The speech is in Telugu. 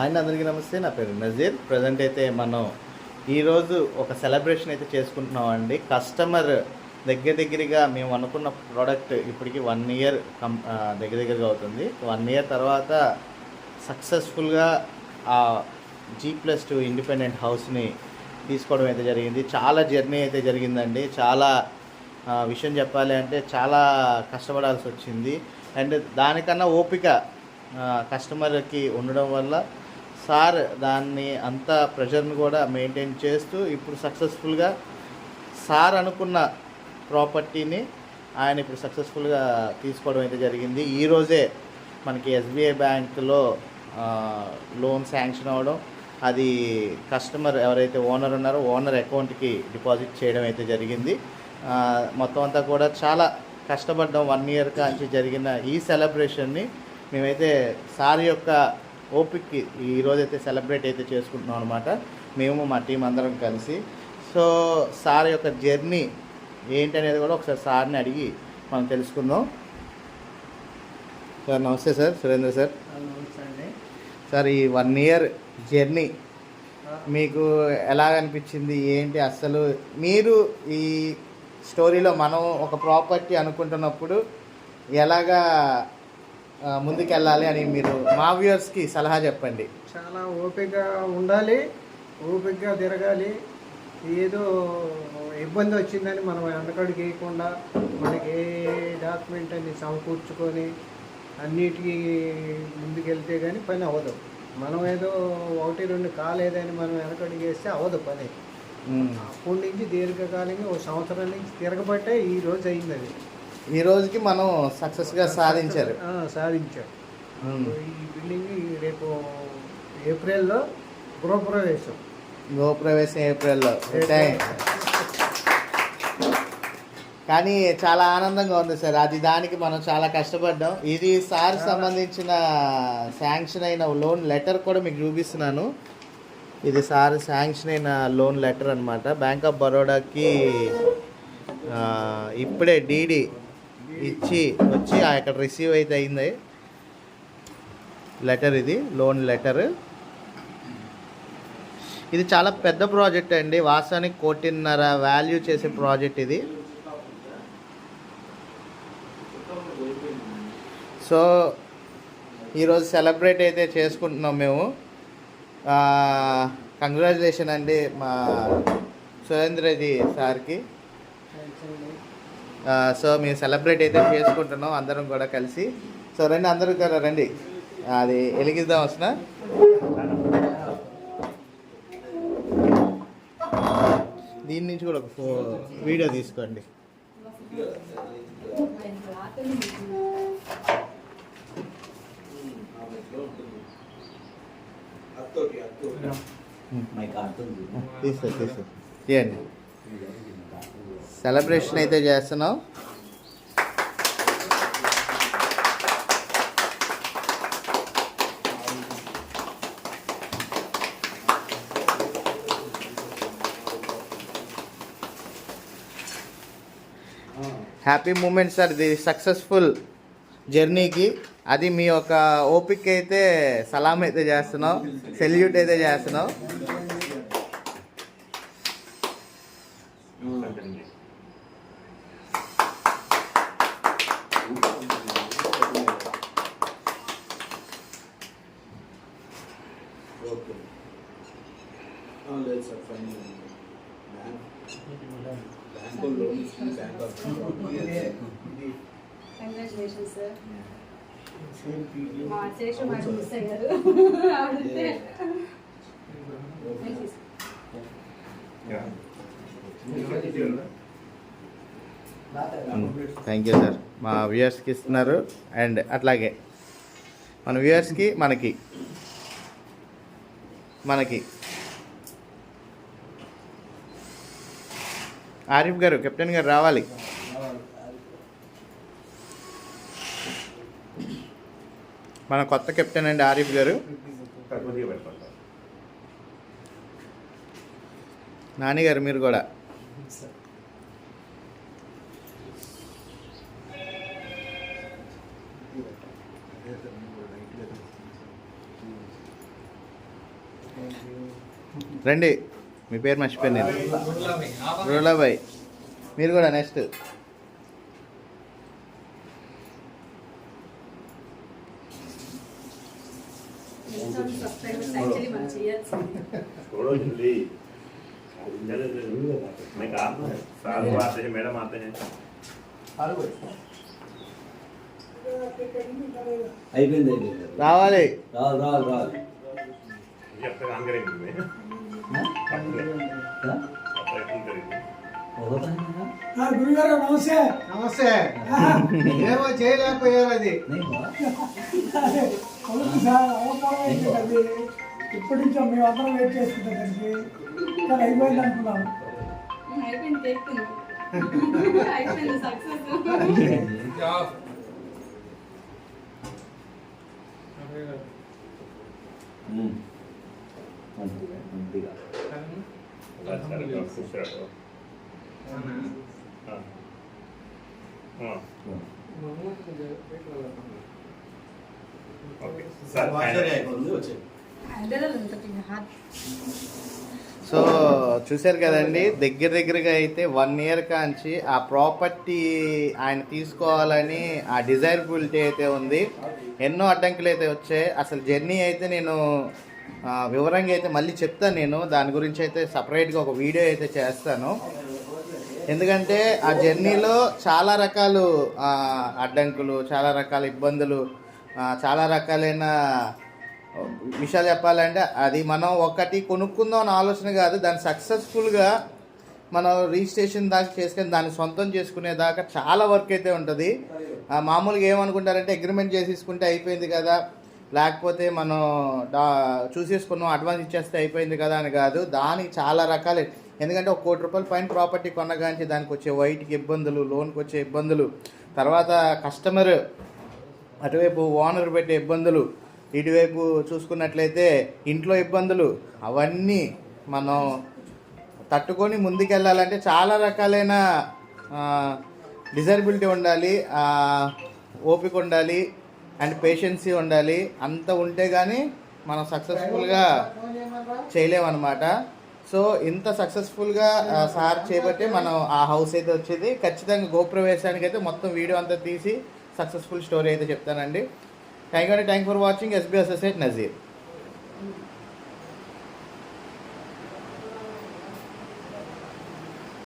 ఆయన అందరికీ నమస్తే నా పేరు నజీర్. ప్రజెంట్ అయితే మనం ఈరోజు ఒక సెలబ్రేషన్ అయితే చేసుకుంటున్నాం అండి కస్టమర్ దగ్గర దగ్గరగా మేము అనుకున్న ప్రోడక్ట్ ఇప్పటికి వన్ ఇయర్ కం దగ్గర దగ్గరగా అవుతుంది. వన్ ఇయర్ తర్వాత సక్సెస్ఫుల్గా ఆ జీ ప్లస్ టూ ఇండిపెండెంట్ హౌస్ని తీసుకోవడం అయితే జరిగింది. చాలా జర్నీ అయితే జరిగిందండి. చాలా విషయం చెప్పాలి అంటే చాలా కష్టపడాల్సి వచ్చింది. అండ్ దానికన్నా ఓపిక కస్టమర్కి ఉండడం వల్ల సార్ దాన్ని అంత ప్రెషర్ని కూడా మెయింటైన్ చేస్తూ ఇప్పుడు సక్సెస్ఫుల్గా సార్ అనుకున్న ప్రాపర్టీని ఆయన ఇప్పుడు సక్సెస్ఫుల్గా తీసుకోవడం అయితే జరిగింది. ఈరోజే మనకి ఎస్బీఐ బ్యాంకులో లోన్ శాంక్షన్ అవ్వడం అది కస్టమర్ ఎవరైతే ఓనర్ ఉన్నారో ఓనర్ అకౌంట్కి డిపాజిట్ చేయడం అయితే జరిగింది. మొత్తం అంతా కూడా చాలా కష్టపడ్డం. వన్ ఇయర్ కాంచి జరిగిన ఈ సెలబ్రేషన్ని మేమైతే సార్ యొక్క ఓపిక్కి ఈరోజైతే సెలబ్రేట్ అయితే చేసుకుంటున్నాం అనమాట మేము మా టీం అందరం కలిసి. సో సార్ యొక్క జర్నీ ఏంటనేది కూడా ఒకసారి సార్ని అడిగి మనం తెలుసుకుందాం. సార్ నమస్తే సార్. సురేంద్ర సార్. సార్ ఈ వన్ ఇయర్ జర్నీ మీకు ఎలా అనిపించింది ఏంటి అసలు మీరు ఈ స్టోరీలో మనం ఒక ప్రాపర్టీ అనుకుంటున్నప్పుడు ఎలాగా ముందుకెళ్ళాలి అని మీరు మా వ్యూవర్స్కి సలహా చెప్పండి. చాలా ఓపికగా ఉండాలి ఓపికగా తిరగాలి. ఏదో ఇబ్బంది వచ్చిందని మనం వెనకడికి వేయకుండా మనకి ఏ డాక్యుమెంట్ అని సమకూర్చుకొని అన్నిటికీ ముందుకెళ్తే కానీ పని అవ్వదు. మనం ఏదో ఒకటి రెండు కాలేదని మనం వెనకడికి వేస్తే అవ్వదు పని. అప్పటి నుంచి దీర్ఘకాలంగా ఒక సంవత్సరం నుంచి తిరగబట్టే ఈ రోజు అయింది అది. ఈ రోజుకి మనం సక్సెస్గా సాధించారు. సాధించారు. ఈ బిల్డింగ్ రేపు ఏప్రిల్లో గృహప్రవేశం. గృహప్రవేశం ఏప్రిల్లో. కానీ చాలా ఆనందంగా ఉంది సార్. అది దానికి మనం చాలా కష్టపడ్డాం. ఇది సార్ సంబంధించిన శాంక్షన్ అయిన లోన్ లెటర్ కూడా మీకు చూపిస్తున్నాను. ఇది సార్ శాంక్షన్ అయిన లోన్ లెటర్ అనమాట బ్యాంక్ ఆఫ్ బరోడాకి ఇప్పుడే డీడీ ఇచ్చి వచ్చి అక్కడ రిసీవ్ అయితే అయింది. లెటర్ ఇది లోన్ లెటర్ ఇది చాలా పెద్ద ప్రాజెక్ట్ అండి. వాస్తవానికి కోటిన్నర వాల్యూ చేసే ప్రాజెక్ట్ ఇది. సో ఈరోజు సెలబ్రేట్ అయితే చేసుకుంటున్నాం మేము. కంగ్రాచులేషన్ అండి మా సురేంద్రజీ సార్కి. సో మేము సెలబ్రేట్ అయితే చేసుకుంటున్నాం అందరం కూడా కలిసి. సో రండి అందరూ కూడా రండి. అది వెలిగిద్దాం వస్తున్నా దీని నుంచి కూడా ఒక ఫో వీడియో తీసుకోండి. తీసుకో తీసుకో. తీయండి. సెలబ్రేషన్ అయితే చేస్తున్నాం. Happy moment sir the successful జర్నీకి అది మీ యొక్క ఓపిక అయితే సలాం అయితే చేస్తున్నాం. సెల్యూట్ అయితే చేస్తున్నాం ఓకే లేదు sir fine bank bank loan ఇస్తుంది బ్యాంక్ ఆఫ్ కంగ్రాచులేషన్స్ సార్ మా శేషం మేడం మిస్ అయ్యారు. ఆవిడంటే thank you sir thank you sir మా వ్యూయర్స్కి ఇస్తున్నారు. అండ్ అట్లాగే మన వ్యూయర్స్కి మనకి. మనకి. ఆరిఫ్ గారు కెప్టెన్ గారు రావాలి. మన కొత్త కెప్టెన్ అండి ఆరిఫ్ గారు. నాని గారు మీరు కూడా. రండి. మీ పేరు మర్చిపోయింది నేను. మీరు కూడా నెక్స్ట్ మేడం అయిపోయింది అయిపోయింది. రావాలి. రావాలి రావాలి రావాలి. గురుగారు నమస్తే. నమస్తే. ఏమో చేయలేకపోయారు అది. ఇప్పటి నుంచో మేము అందరం వెయిట్ చేసుకుంటాం దానికి కానీ అయిపోయింది అనుకున్నాం అయిపోయింది సక్సెస్ కూర్చోడు సో చూసారు కదండి దగ్గర దగ్గరగా అయితే వన్ ఇయర్ కాంచి ఆ ప్రాపర్టీ ఆయన తీసుకోవాలని ఆ డిజైరబిలిటీ అయితే ఉంది. ఎన్నో అడ్డంకులు అయితే వచ్చాయి. అసలు జర్నీ అయితే నేను వివరంగా అయితే మళ్ళీ చెప్తాను నేను. దాని గురించి అయితే సపరేట్గా ఒక వీడియో అయితే చేస్తాను. ఎందుకంటే ఆ జర్నీలో చాలా రకాలు అడ్డంకులు చాలా రకాల ఇబ్బందులు చాలా రకాలైన విషయాలు చెప్పాలంటే అది మనం ఒకటి కొనుక్కుందాం అనే ఆలోచన కాదు. దాన్ని సక్సెస్ఫుల్గా మనం రిజిస్ట్రేషన్ దాకా చేసుకొని దాన్ని సొంతం చేసుకునే దాకా చాలా వర్క్ అయితే ఉంటుంది. ఆ, మామూలుగా ఏమనుకుంటారంటే అగ్రిమెంట్ చేసేసుకుంటే అయిపోయింది కదా. లేకపోతే మనం డా చూసేసుకున్నాం అడ్వాన్స్ ఇచ్చేస్తే అయిపోయింది కదా అని కాదు. దానికి చాలా రకాలు. ఎందుకంటే ఒక కోటి రూపాయల పైన ప్రాపర్టీ కొనగాంచి దానికి వచ్చే వైట్కి ఇబ్బందులు లోన్కి వచ్చే ఇబ్బందులు తర్వాత కస్టమర్ అటువైపు ఓనర్ పెట్టే ఇబ్బందులు ఇటువైపు చూసుకున్నట్లయితే ఇంట్లో ఇబ్బందులు అవన్నీ మనం తట్టుకొని ముందుకెళ్ళాలంటే చాలా రకాలైన డిజైరబిలిటీ ఉండాలి ఓపిక ఉండాలి అండ్ పేషెన్సీ ఉండాలి. అంత ఉంటే కానీ మనం సక్సెస్ఫుల్గా చేయలేమన్నమాట. సో ఇంత సక్సెస్ఫుల్గా సార్ చేపట్టి మనం ఆ హౌస్ అయితే వచ్చేది. ఖచ్చితంగా గోప్రవేశానికి అయితే మొత్తం వీడియో అంతా తీసి సక్సెస్ఫుల్ స్టోరీ అయితే చెప్తానండి. థ్యాంక్ యూ అండి. Thank for watching. SB associate Nazeer.